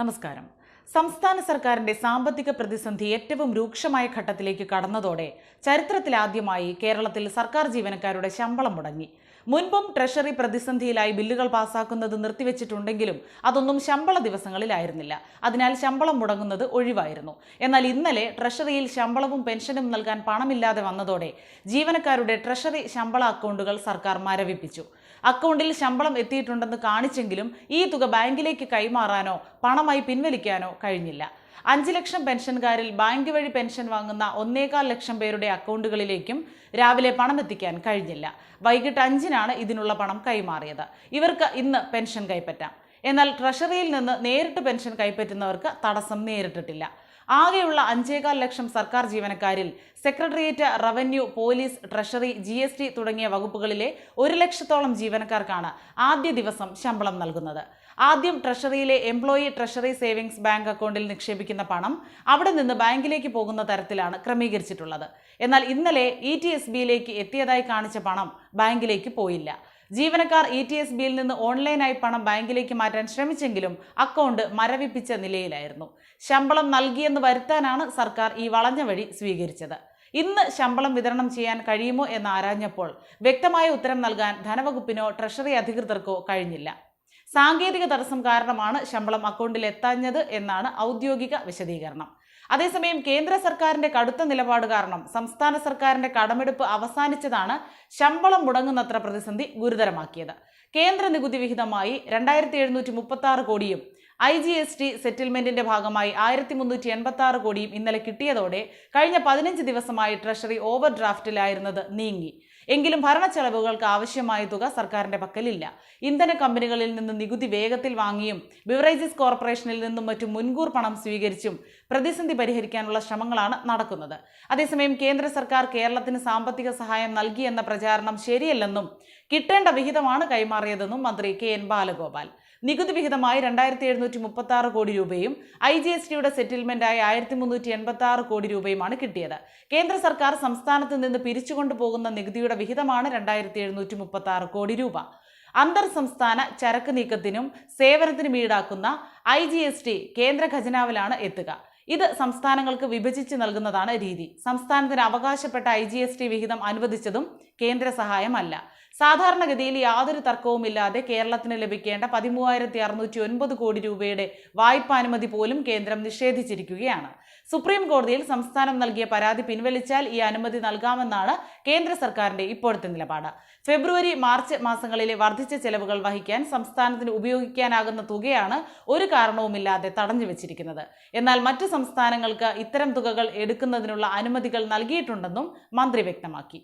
നമസ്കാരം. സംസ്ഥാന സർക്കാരിന്റെ സാമ്പത്തിക പ്രതിസന്ധി ഏറ്റവും രൂക്ഷമായ ഘട്ടത്തിലേക്ക് കടന്നതോടെ ചരിത്രത്തിലാദ്യമായി കേരളത്തിൽ സർക്കാർ ജീവനക്കാരുടെ ശമ്പളം മുടങ്ങി. മുൻപും ട്രഷറി പ്രതിസന്ധിയിലായി ബില്ലുകൾ പാസാക്കുന്നത് നിർത്തിവെച്ചിട്ടുണ്ടെങ്കിലും അതൊന്നും ശമ്പള ദിവസങ്ങളിലായിരുന്നില്ല. അതിനാൽ ശമ്പളം മുടങ്ങുന്നത് ഒഴിവായിരുന്നു. എന്നാൽ ഇന്നലെ ട്രഷറിയിൽ ശമ്പളവും പെൻഷനും നൽകാൻ പണമില്ലാതെ വന്നതോടെ ജീവനക്കാരുടെ ട്രഷറി ശമ്പള അക്കൗണ്ടുകൾ സർക്കാർ മരവിപ്പിച്ചു. അക്കൗണ്ടിൽ ശമ്പളം എത്തിയിട്ടുണ്ടെന്ന് കാണിച്ചെങ്കിലും ഈ തുക ബാങ്കിലേക്ക് കൈമാറാനോ പണമായി പിൻവലിക്കാനോ കഴിഞ്ഞില്ല. അഞ്ച് ലക്ഷം പെൻഷൻകാരിൽ ബാങ്ക് വഴി പെൻഷൻ വാങ്ങുന്ന ഒന്നേകാൽ ലക്ഷം പേരുടെ അക്കൗണ്ടുകളിലേക്കും രാവിലെ പണം എത്തിക്കാൻ കഴിഞ്ഞില്ല. വൈകിട്ട് അഞ്ചിനാണ് ഇതിനുള്ള പണം കൈമാറിയത്. ഇവർക്ക് ഇന്ന് പെൻഷൻ കൈപ്പറ്റാം. എന്നാൽ ട്രഷറിയിൽ നിന്ന് നേരിട്ട് പെൻഷൻ കൈപ്പറ്റുന്നവർക്ക് തടസ്സം നേരിട്ടിട്ടില്ല. ആകെയുള്ള അഞ്ചേകാൽ ലക്ഷം സർക്കാർ ജീവനക്കാരിൽ secretariat revenue police treasury G S T തുടങ്ങിയ വകുപ്പുകളിലെ ഒരു ലക്ഷത്തോളം ജീവനക്കാർക്കാണ് ആദ്യ ദിവസം ശമ്പളം നൽകുന്നത്. ആദ്യം ട്രഷറിയിലെ എംപ്ലോയി ട്രഷറി സേവിങ്സ് ബാങ്ക് അക്കൗണ്ടിൽ നിക്ഷേപിക്കുന്ന പണം അവിടെ നിന്ന് ബാങ്കിലേക്ക് പോകുന്ന തരത്തിലാണ് ക്രമീകരിച്ചിട്ടുള്ളത്. എന്നാൽ ഇന്നലെ ഇ ടി എസ് ബിയിലേക്ക് എത്തിയതായി കാണിച്ച പണം ബാങ്കിലേക്ക് പോയില്ല. ജീവനക്കാർ ഇ ടി എസ് ബിയിൽ നിന്ന് ഓൺലൈനായി പണം ബാങ്കിലേക്ക് മാറ്റാൻ ശ്രമിച്ചെങ്കിലും അക്കൗണ്ട് മരവിപ്പിച്ച നിലയിലായിരുന്നു. ശമ്പളം നൽകിയെന്ന് വരുത്താനാണ് സർക്കാർ ഈ വളഞ്ഞ വഴി സ്വീകരിച്ചത്. ഇന്ന് ശമ്പളം വിതരണം ചെയ്യാൻ കഴിയുമോ എന്ന് ആരാഞ്ഞപ്പോൾ വ്യക്തമായ ഉത്തരം നൽകാൻ ധനവകുപ്പിനോ ട്രഷറി അധികൃതർക്കോ കഴിഞ്ഞില്ല. സാങ്കേതിക തടസ്സം കാരണമാണ് ശമ്പളം അക്കൗണ്ടിൽ എത്താഞ്ഞത് എന്നാണ് ഔദ്യോഗിക വിശദീകരണം. അതേസമയം കേന്ദ്ര സർക്കാരിന്റെ കടുത്ത നിലപാട് കാരണം സംസ്ഥാന സർക്കാരിന്റെ കടമെടുപ്പ് അവസാനിച്ചതാണ് ശമ്പളം മുടങ്ങുന്നത്ര പ്രതിസന്ധി ഗുരുതരമാക്കിയത്. കേന്ദ്ര നികുതി വിഹിതമായി രണ്ടായിരത്തി എഴുന്നൂറ്റി മുപ്പത്തി ആറ് കോടിയും ഐ ജി എസ് ടി സെറ്റിൽമെന്റിന്റെ ഭാഗമായി ആയിരത്തി മുന്നൂറ്റി എൺപത്തി ആറ് കോടിയും ഇന്നലെ കിട്ടിയതോടെ കഴിഞ്ഞ പതിനഞ്ച് ദിവസമായി ട്രഷറി ഓവർ ഡ്രാഫ്റ്റിലായിരുന്നത് നീങ്ങി. എങ്കിലും ഭരണച്ചെലവുകൾക്ക് ആവശ്യമായ തുക സർക്കാരിന്റെ പക്കലില്ല. ഇന്ധന കമ്പനികളിൽ നിന്ന് നികുതി വേഗത്തിൽ വാങ്ങിയും ബിവറേജസ് കോർപ്പറേഷനിൽ നിന്നും മറ്റും മുൻകൂർ പണം സ്വീകരിച്ചും പ്രതിസന്ധി പരിഹരിക്കാനുള്ള ശ്രമങ്ങളാണ് നടക്കുന്നത്. അതേസമയം കേന്ദ്ര സർക്കാർ കേരളത്തിന് സാമ്പത്തിക സഹായം നൽകിയെന്ന പ്രചാരണം ശരിയല്ലെന്നും കിട്ടേണ്ട വിഹിതമാണ് കൈമാറിയതെന്നും മന്ത്രി കെ എൻ ബാലഗോപാൽ. നികുതി വിഹിതമായി രണ്ടായിരത്തി എഴുന്നൂറ്റി മുപ്പത്തി ആറ് കോടി രൂപയും ഐ ജി എസ് ടിയുടെ സെറ്റിൽമെന്റായി ആയിരത്തി മുന്നൂറ്റി എൺപത്തി ആറ് കോടി രൂപയുമാണ് കിട്ടിയത്. കേന്ദ്ര സർക്കാർ സംസ്ഥാനത്ത് നിന്ന് പിരിച്ചുകൊണ്ടു പോകുന്ന നികുതിയുടെ വിഹിതമാണ് രണ്ടായിരത്തി എഴുന്നൂറ്റി മുപ്പത്തി ആറ് കോടി രൂപ. അന്തർ സംസ്ഥാന ചരക്ക് നീക്കത്തിനും സേവനത്തിനും ഈടാക്കുന്ന ഐ ജി എസ് ടി കേന്ദ്ര ഖജനാവിലാണ് എത്തുക. ഇത് സംസ്ഥാനങ്ങൾക്ക് വിഭജിച്ച് നൽകുന്നതാണ് രീതി. സംസ്ഥാനത്തിന് അവകാശപ്പെട്ട ഐ ജി എസ് ടി വിഹിതം അനുവദിച്ചതും കേന്ദ്ര സഹായമല്ല. സാധാരണഗതിയിൽ യാതൊരു തർക്കവുമില്ലാതെ കേരളത്തിന് ലഭിക്കേണ്ട പതിമൂവായിരത്തി അറുന്നൂറ്റി ഒൻപത് കോടി രൂപയുടെ വായ്പാനുമതി പോലും കേന്ദ്രം നിഷേധിച്ചിരിക്കുകയാണ്. സുപ്രീം കോടതിയിൽ സംസ്ഥാനം നൽകിയ പരാതി പിൻവലിച്ചാൽ ഈ അനുമതി നൽകാമെന്നാണ് കേന്ദ്ര സർക്കാരിന്റെ ഇപ്പോഴത്തെ നിലപാട്. ഫെബ്രുവരി മാർച്ച് മാസങ്ങളിലെ വർദ്ധിച്ച ചെലവുകൾ വഹിക്കാൻ സംസ്ഥാനത്തിന് ഉപയോഗിക്കാനാകുന്ന തുകയാണ് ഒരു കാരണവുമില്ലാതെ തടഞ്ഞു വെച്ചിരിക്കുന്നത് എന്നാൽ മറ്റു സംസ്ഥാനങ്ങൾക്ക് ഇത്തരം തുകകൾ എടുക്കുന്നതിനുള്ള അനുമതികൾ നൽകിയിട്ടുണ്ടെന്നും മന്ത്രി വ്യക്തമാക്കി.